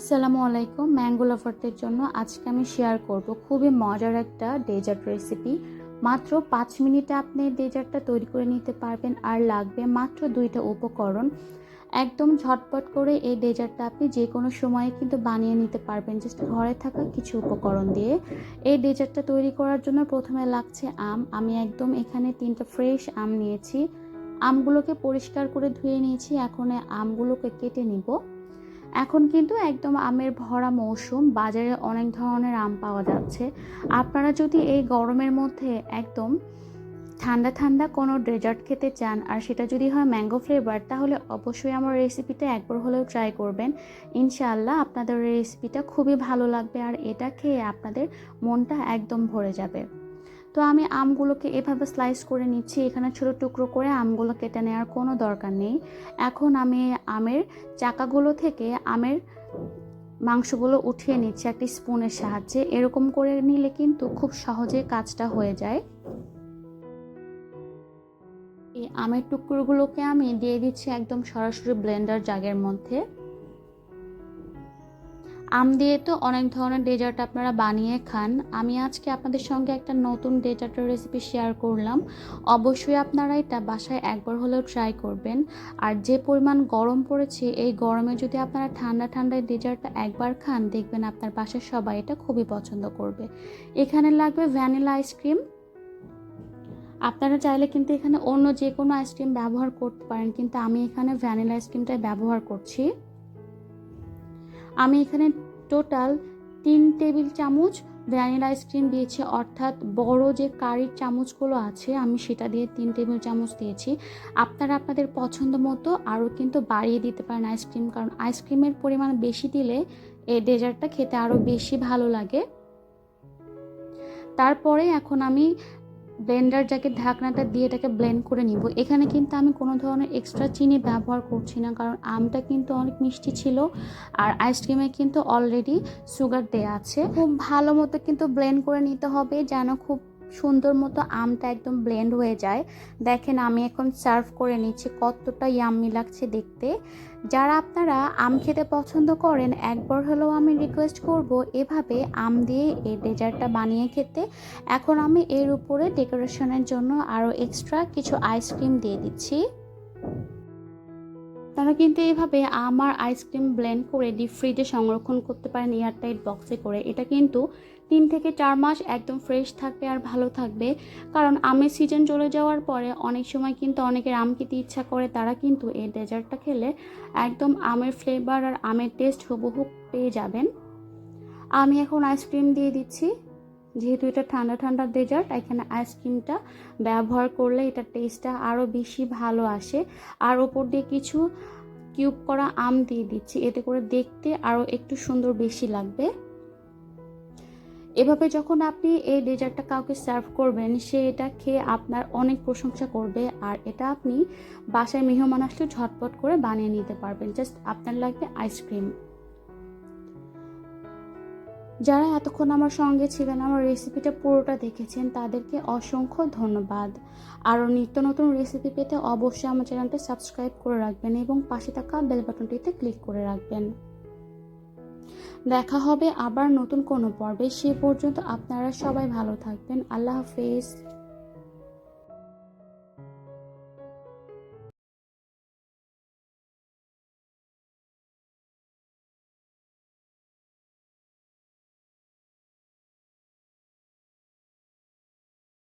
আসসালামু আলাইকুম, ম্যাঙ্গো লাভারদের জন্য আজকে আমি শেয়ার করব খুবই মজার একটা ডেজার্ট রেসিপি মাত্র পাঁচ মিনিটে আপনি ডেজার্টটা তৈরি করে নিতে পারবেন আর লাগবে মাত্র দুইটা উপকরণ। একদম ঝটপট করে এই ডেজার্টটা আপনি যে কোনো সময়ে কিন্তু বানিয়ে নিতে পারবেন জাস্ট ঘরে থাকা কিছু উপকরণ দিয়ে। এই ডেজার্টটা তৈরি করার জন্য প্রথমে লাগছে আম। আমি একদম এখানে তিনটা ফ্রেশ আম নিয়েছি। আমগুলোকে পরিষ্কার করে ধুয়ে নিয়েছি, এখন আমগুলোকে কেটে নিব। এখন কিন্তু একদম আমের ভরা মৌসুম, বাজারে অনেক ধরনের আম পাওয়া যাচ্ছে। আপনারা যদি এই গরমের মধ্যে একদম ঠান্ডা ঠান্ডা কোনো ডেজার্ট খেতে চান আর সেটা যদি হয় ম্যাঙ্গো ফ্লেভার, তাহলে অবশ্যই আমার রেসিপিটা একবার হলেও ট্রাই করবেন। ইনশাআল্লাহ আপনাদের রেসিপিটা খুবই ভালো লাগবে আর এটা খেয়ে আপনাদের মনটা একদম ভরে যাবে। তো আমি আমগুলোকে এভাবে স্লাইস করে নিচ্ছি। এখানে ছোটো টুকরো করে আমগুলো কেটে নেওয়ার কোনো দরকার নেই। এখন আমি আমের চাকাগুলো থেকে আমের মাংসগুলো উঠিয়ে নিচ্ছি একটি স্পুনের সাহায্যে। এরকম করে নিলে কিন্তু খুব সহজে কাজটা হয়ে যায়। এই আমের টুকরোগুলোকে আমি দিয়ে দিচ্ছি একদম সরাসরি ব্লেন্ডার জাগের মধ্যে। আম দিয়ে তো অনেক ধরনের ডেজার্ট আপনারা বানিয়ে খান। আমি আজকে আপনাদের সঙ্গে একটা নতুন ডেজার্টের রেসিপি শেয়ার করলাম। অবশ্যই আপনারা এটা বাসায় একবার হলেও ট্রাই করবেন। আর যে পরিমাণ গরম পড়েছে, এই গরমে যদি আপনারা ঠান্ডা ঠান্ডায় ডেজার্টটা একবার খান, দেখবেন আপনার বাসার সবাই এটা খুবই পছন্দ করবে। এখানে লাগবে ভ্যানিলা আইসক্রিম আপনারা চাইলে কিন্তু এখানে অন্য যে কোনো আইসক্রিম ব্যবহার করতে পারেন, কিন্তু আমি এখানে ভ্যানিলা আইসক্রিমটাই ব্যবহার করছি। আমি এখানে টোটাল তিন টেবিল চামচ ভ্যানিলা আইসক্রিম দিয়েছি, অর্থাৎ বড় যে কারির চামচগুলো আছে, আমি সেটা দিয়ে তিন টেবিল চামচ দিয়েছি। আপনারা আপনাদের পছন্দ মতো আরও কিন্তু বাড়িয়ে দিতে পারেন আইসক্রিম কারণ আইসক্রিমের পরিমাণ বেশি দিলে এই ডেজার্টটা খেতে আরও বেশি ভালো লাগে। তারপরে এখন আমি ব্লেন্ডার যাকে ঢাকনাটা দিয়ে এটাকে ব্লেন্ড করে নিব। এখানে কিন্তু আমি কোনো ধরনের এক্সট্রা চিনি ব্যবহার করছি না, কারণ আমটা কিন্তু অনেক মিষ্টি ছিল আর আইসক্রিমে কিন্তু অলরেডি সুগার দেওয়া আছে। খুব ভালো মতো কিন্তু ব্লেন্ড করে নিতে হবে, যেন খুব সুন্দর মতো আমটা একদম ব্লেন্ড হয়ে যায়। দেখেন আমি এখন সার্ভ করে নিচ্ছি, কতটা ইয়াম্মি লাগছে দেখতে। যারা আপনারা আম খেতে পছন্দ করেন, একবার হলেও আমি রিকোয়েস্ট করব এভাবে আম দিয়ে এই ডেজার্টটা বানিয়ে খেতে। এখন আমি এর উপরে ডেকোরেশনের জন্য আরও এক্সট্রা কিছু আইসক্রিম দিয়ে দিচ্ছি। তারা কিন্তু এইভাবে আমার আইসক্রিম ব্লেন্ড করে ডিপ ফ্রিজে সংরক্ষণ করতে পারেন এয়ারটাইট বক্সে করে। এটা কিন্তু তিন থেকে চার মাস একদম ফ্রেশ থাকবে আর ভালো থাকবে। কারণ আমের সিজন চলে যাওয়ার পরে অনেক সময় কিন্তু অনেকের আম খেতে ইচ্ছা করে, তারা কিন্তু এই ডেজার্টটা খেলে একদম আমের ফ্লেভার আর আমের টেস্ট হুবহু পেয়ে যাবেন। আমি এখন আইসক্রিম দিয়ে দিচ্ছি। যেহেতু এটা ঠান্ডা ঠান্ডা ডেজার্ট এখানে আইসক্রিমটা ব্যবহার করলে এটা টেস্টটা আরও বেশি ভালো আসে। আর ওপর দিয়ে কিছু কিউব করা আম দিয়ে দিচ্ছি, এতে করে দেখতে আরও একটু সুন্দর বেশি লাগবে। এভাবে যখন আপনি এই ডেজার্টটা কাউকে সার্ভ করবেন, সে এটা খেয়ে আপনার অনেক প্রশংসা করবে, আর এটা আপনি বাসায় মেহমান আসলে ঝটপট করে বানিয়ে নিতে পারবেন। জাস্ট আপনার লাগবে আইসক্রিম যারা এতক্ষণ আমার সঙ্গে ছিলেন, আমার রেসিপিটা পুরোটা দেখেছেন, তাদেরকে অসংখ্য ধন্যবাদ। আরও নিত্য নতুন রেসিপি পেতে অবশ্যই আমার চ্যানেলটা সাবস্ক্রাইব করে রাখবেন এবং পাশে থাকা বেল বাটনটিতে ক্লিক করে রাখবেন। দেখা হবে আবার নতুন কোনো পর্বে, সে পর্যন্ত আপনারা সবাই ভালো থাকবেন। আল্লাহ হাফেজ।